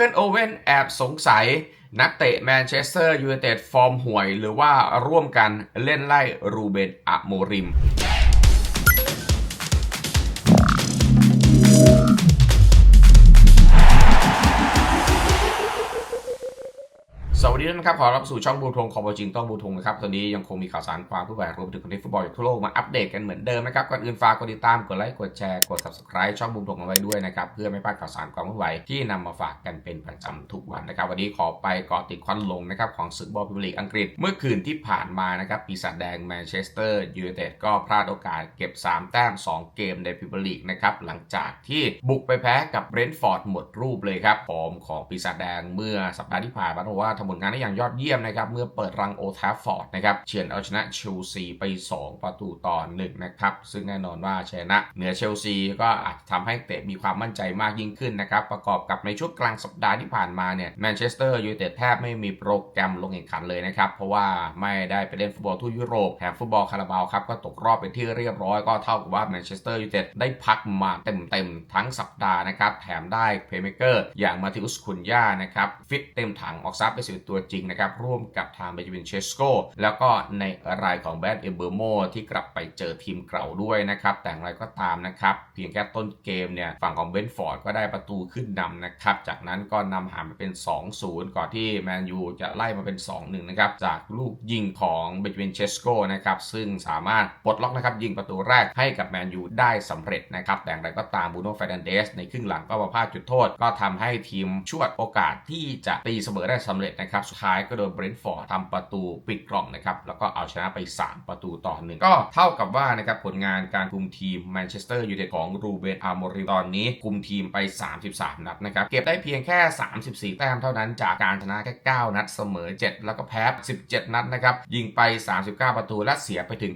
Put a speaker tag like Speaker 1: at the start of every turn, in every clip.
Speaker 1: คิลโอเว่นแอบสงสัย นักเตะแมนเชสเตอร์ยูไนเต็ดฟอร์มห่วย หรือว่าร่วมกันเล่นไล่รูเบนอะโมริม ครับ ขอรับสู่ช่องบูทงขอบจริงต้องบูทงนะครับ ตอนนี้ยังคงมีข่าวสารความเคลื่อนไหวรวมถึงคนที่ฟุตบอลจากทั่วโลกมาอัปเดตกันเหมือนเดิมนะครับ ก่อนอื่นฝากกดติดตาม กดไลค์ กดแชร์ กด subscribe ช่องบูทงเอาไว้ด้วยนะครับ เพื่อไม่พลาดข่าวสารความเคลื่อนไหวที่นำมาฝากกันเป็นประจำทุกวันนะครับ วันนี้ขอไปเกาะติดควันลงนะครับของศึกบอลพรีเมียร์ลีกอังกฤษ เมื่อคืนที่ผ่านมานะครับปีศาจแดงแมนเชสเตอร์ยูไนเต็ดก็พลาดโอกาสเก็บ 3 แต้ม 2 เกมในพรีเมียร์ลีกนะครับหลังจากที่บุกไปแพ้กับเบรนท์ฟอร์ดหมดรูปเลยครับฟอร์มของปีศาจแดงเมื่อสัปดาห์ที่ผ่านมาบอกว่าทำผลงานได้อย่างยอดเยี่ยมนะครับเมื่อเปิดรังโอทัฟฟอร์ดนะครับเฉือนเอาชนะเชลซีไป 2 ประตูต่อ1นะครับซึ่งแน่นอนว่าชนะเหนือเชลซีก็อาจจะทำให้เตะมีความมั่นใจมากยิ่งขึ้นนะครับประกอบกับในช่วงกลางสัปดาห์ที่ผ่านมาเนี่ยแมนเชสเตอร์ยูไนเต็ดแทบไม่มีโปรแกรมลงแข่งขันเลยนะครับเพราะว่าไม่ได้ไปเล่นฟุตบอลทั่วยุโรปแถมฟุตบอลคาราบาวครับก็ตกรอบเป็นที่เรียบร้อยก็เท่ากับว่าแมนเชสเตอร์ยูไนเต็ดได้พักมาเต็มๆทั้งสัปดาห์นะครับแถมได้เพลย์เมเกอร์อย่างมาติอุสคุนย่านะครับฟิตเต็มถังออกซับไปสิตัวจริงนะครับร่วมกับทางเบนจามินเชสโกแล้วก็ในรายของแบดเอเบอร์โมที่กลับไปเจอทีมเก่าด้วยนะครับ แต่อย่างไรก็ตามนะครับ เพียงแค่ต้นเกมเนี่ยฝั่งของเบนฟอร์ดก็ได้ประตูขึ้นนำนะครับ จากนั้นก็นำห่างไปเป็น 2-0 ก่อนที่แมนยูจะไล่มาเป็น 2-1 นะครับ จากลูกยิงของเบนจามินเชสโกนะครับซึ่งสามารถปลดล็อกนะครับยิงประตูแรกให้กับแมนยูได้สำเร็จนะครับแต่อย่างไรก็ตามบูโน่เฟรนันเดสในครึ่งหลังก็มาพลาดจุดโทษ ก็ทำให้ทีมชวดโอกาสที่จะตีเสมอได้สำเร็จนะครับสุดท้ายก็โดนเบรนท์ฟอร์ดทำประตูปิดกล่องนะครับ แล้วก็เอาชนะไป 3 ประตูต่อหนึ่งก็เท่ากับว่านะครับผลงานการคุมทีมแมนเชสเตอร์ยูไนเต็ดของรูเบนอาร์โมริตอนนี้คุมทีมไป 33 นัดนะครับ เก็บได้เพียงแค่ 34 แต้มเท่านั้นจากการชนะแค่ 9 นัดเสมอ 7 แล้วก็แพ้ 17 นัดนะครับ ยิงไป 39 ประตูและเสียไปถึง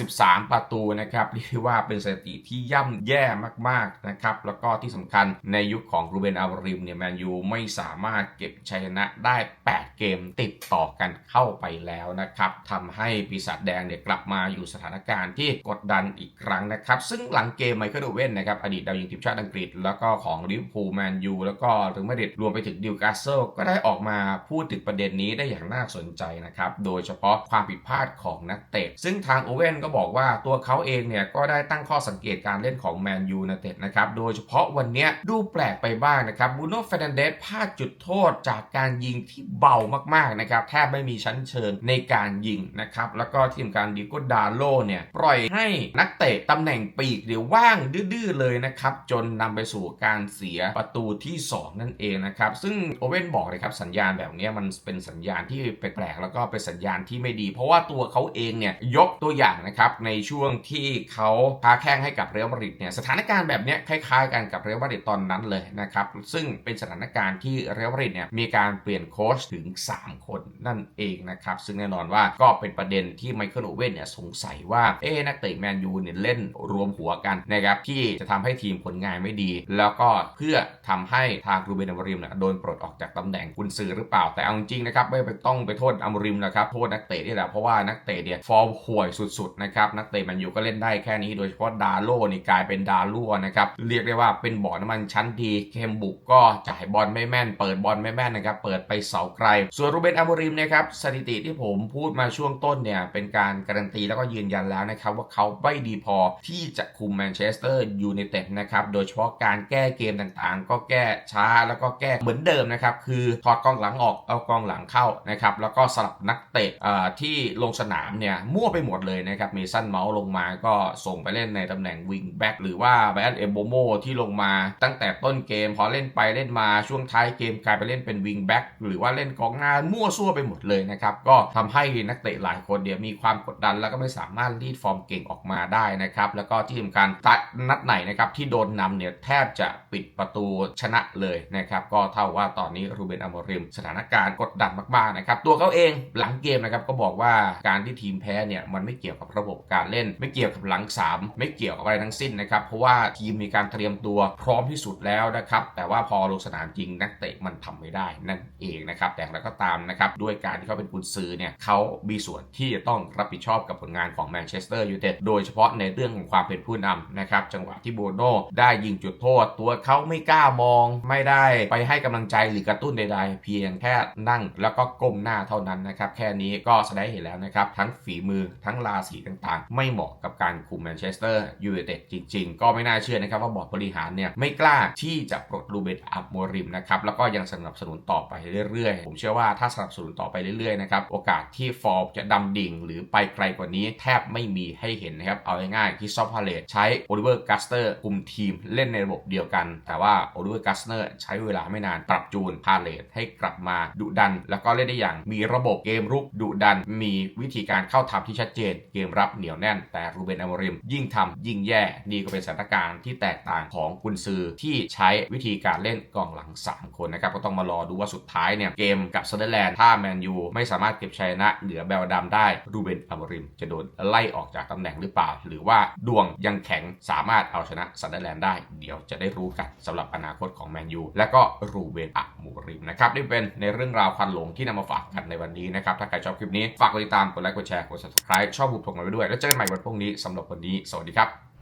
Speaker 1: 53 ประตูนะครับเรียกได้ว่าเป็นสถิติที่ย่ำแย่มากๆนะครับแล้วก็ที่สำคัญในยุคของรูเบนอาร์โมริมเนี่ยแมนยูไม่สามารถเก็บชัยชนะได้ 8 เกมติดต่อกันเข้าไปแล้วนะครับทำให้ปีศาจแดงเนี่ยกลับมาอยู่สถานการณ์ที่กดดันอีกครั้งนะครับ ซึ่งหลังเกมไมเคิลโอเว่นนะครับอดีตดาวยิงทีมชาติอังกฤษ แล้วก็ของลิเวอร์พูลแมนยูแล้วก็ถึงมาดริดรวมไปถึงดิวกาสเซิลก็ได้ออกมาพูดถึงประเด็นนี้ได้อย่างน่าสนใจนะครับ โดยเฉพาะความผิดพลาดของนักเตะ ซึ่งทางโอเว่นก็บอกว่าตัวเขาเองเนี่ยก็ได้ตั้งข้อสังเกตการเล่นของแมนยูนเต็ดนะครับ โดยเฉพาะวันเนี้ยดูแปลกไปบ้างนะครับบูโน่เฟรนันเดสพลาดจุดโทษจากการยิงที่เบามากๆนะครับแทบไม่มีชั้นเชิงในการยิงนะครับแล้วก็ทีมการดิโกดาโลเนี่ยปล่อยให้นักเตะตำแหน่งปีกเดี๋ยวว่างดื้อๆเลยนะครับจนนำไปสู่การเสียประตูที่ 2 นั่นเองนะครับซึ่งโอเว่นบอกเลยครับสัญญาณแบบนี้มันเป็นสัญญาณที่แปลกๆแล้วก็เป็นสัญญาณที่ไม่ดี เพราะว่าตัวเขาเองเนี่ยยกตัวอย่างนะครับในช่วงที่เขาค้าแข้งให้กับเรอัลมาดริดเนี่ยสถานการณ์แบบนี้คล้ายๆ กันกับเรอัลมาดริดตอนนั้นเลยนะครับซึ่งเป็นสถานการณ์ที่เรอัลมาดริดเนี่ยมีการเปลี่ยนโค้ชถึง 3คนนั่นเองนะครับ ซึ่งแน่นอนว่าก็เป็นประเด็นที่ไมเคิลโอเว่นเนี่ยสงสัยว่าเอ๊นักเตะแมนยูเนี่ยเล่นรวมหัวกันนะครับที่จะทำให้ทีมผลงานไม่ดี แล้วก็เพื่อทำให้ทางรูเบนอมริมเนี่ยโดนปลดออกจากตำแหน่งกุนซือหรือเปล่าแต่เอาจริงนะครับไม่ต้องไปโทษอมริมนะครับโทษนักเตะนี่แหละเพราะว่านักเตะเนี่ยฟอร์มห่วยสุดๆนะครับนักเตะแมนยูก็เล่นได้แค่นี้โดยเฉพาะดาโลนี่กลายเป็นดาลั่วนะครับเรียกได้ว่าเป็นบ่อน้ำมันชั้นดีเคมบุกก็จ่ายบอลไม่แม่น เปิดบอลไม่แม่นนะครับเปิดไปเสาไกลส่วนรูเบนอมริมนะครับสถิติที่ผมพูดมาช่วงต้นเนี่ยเป็นการการันตีแล้วก็ยืนยันแล้วนะครับว่าเขาไม่ดีพอที่จะคุมแมนเชสเตอร์ยูไนเต็ดนะครับโดยเฉพาะการแก้เกมต่างๆ ก็แก้ช้าแล้วก็แก้เหมือนเดิมนะครับคือถอดกองหลังออกเอากองหลังเข้านะครับแล้วก็สลับนักเตะที่ลงสนามเนี่ยมั่วไปหมดเลยนะครับเมสันเมาส์ลงมาก็ส่งไปเล่นในตำแหน่งวิงแบ็กหรือว่าไบอันเอโบโมที่ลงมาตั้งแต่ต้นเกมพอเล่นไปเล่นมาช่วงท้ายเกมกลายไปเล่นเป็นวิงแบ็กหรือว่าเล่นกองหน้าการมั่วซั่วไปหมดเลยนะครับ ก็ทำให้นักเตะหลายคนเดี๋ยวมีความกดดัน แล้วก็ไม่สามารถรีดฟอร์มเก่งออกมาได้นะครับ แล้วก็ที่สำคัญนัดไหนนะครับที่โดนนำเนี่ยแทบจะปิดประตูชนะเลยนะครับ ก็เท่าว่าตอนนี้รูเบนอโมริมสถานการณ์กดดันมากๆนะครับ ตัวเขาเองหลังเกมนะครับก็บอกว่าการที่ทีมแพ้เนี่ยมันไม่เกี่ยวกับระบบการเล่น ไม่เกี่ยวกับหลัง 3 ไม่เกี่ยวกับอะไรทั้งสิ้นนะครับ เพราะว่าทีมมีการเตรียมตัวพร้อมที่สุดแล้วนะครับ แต่ว่าพอลงสนามจริงนักเตะมันทำไม่ได้นั่นเองนะครับแต่อย่าก็ตามนะครับด้วยการที่เขาเป็นกุญซือเนี่ยเขามีส่วนที่จะต้องรับผิดชอบกับผลงานของแมนเชสเตอร์ยูไนเต็ดโดยเฉพาะในเรื่องของความเป็นผู้นำนะครับจังหวะที่โบโน่ได้ยิงจุดโทษ ตัวเขาไม่กล้ามอง ไม่ได้ไปให้กำลังใจหรือกระตุ้นใดๆ เพียงแค่นั่งแล้วก็ก้มหน้าเท่านั้นนะครับแค่นี้ก็แสดงเห็นแล้วนะครับทั้งฝีมือทั้งราศีต่างๆ ไม่เหมาะกับการคุมแมนเชสเตอร์ยูไนเต็ดจริง ๆ ก็ไม่น่าเชื่อนะครับว่าบอร์ดบริหารเนี่ยไม่กล้าที่จะปลดรูเบนอับโมริมนะครับแล้วก็ยังสนับสนุนต่อไปเรื่อยๆ ผมเชื่อว่าถ้าสนับสนุนต่อไปเรื่อยๆนะครับโอกาสที่ฟอร์มจะดำดิ่ง หรือไปไกลกว่านี้แทบไม่มีให้เห็นนะครับเอาง่ายๆที่ซอฟพาเลตใช้โอลิเวอร์กัสเตอร์คุมทีมเล่นในระบบเดียวกัน แต่ว่าโอลิเวอร์กัสเตอร์ใช้เวลาไม่นานปรับจูนพาเลตให้กลับมาดุดัน แล้วก็เล่นได้อย่างมีระบบเกมรุกดุดัน มีวิธีการเข้าทำที่ชัดเจน เกมรับเหนียวแน่น แต่รูเบนอมริม ยิ่งทำยิ่งแย่นี่ก็เป็นสถานการณ์ที่แตกต่างของกุนซือที่ใช้วิธีการเล่นกองหลัง 3 คนนะครับก็ต้องมารอดูว่าสุดท้ายเนี่ยเกมกับเซเดอร์แลนด์ถ้าแมนยูไม่สามารถเก็บชัยชนะเหนือเบลดำได้รูเบนอมริม จะโดนไล่ออกจากตำแหน่งหรือเปล่า หรือว่าดวงยังแข็งสามารถเอาชนะเซเดอร์แลนด์ได้ เดี๋ยวจะได้รู้กันสำหรับอนาคตของแมนยูและก็รูเบนอะมูริมนะครับนี่เป็นในเรื่องราวควันหลงที่นำมาฝากกันในวันนี้นะครับถ้าใครชอบคลิปนี้ฝากกดติดตามกดไลค์กดแชร์กด subscribe ชอบบุกทงมาไว้ด้วย แล้วเจอกันใหม่วันพรุ่งนี้สำหรับวันนี้สวัสดีครับ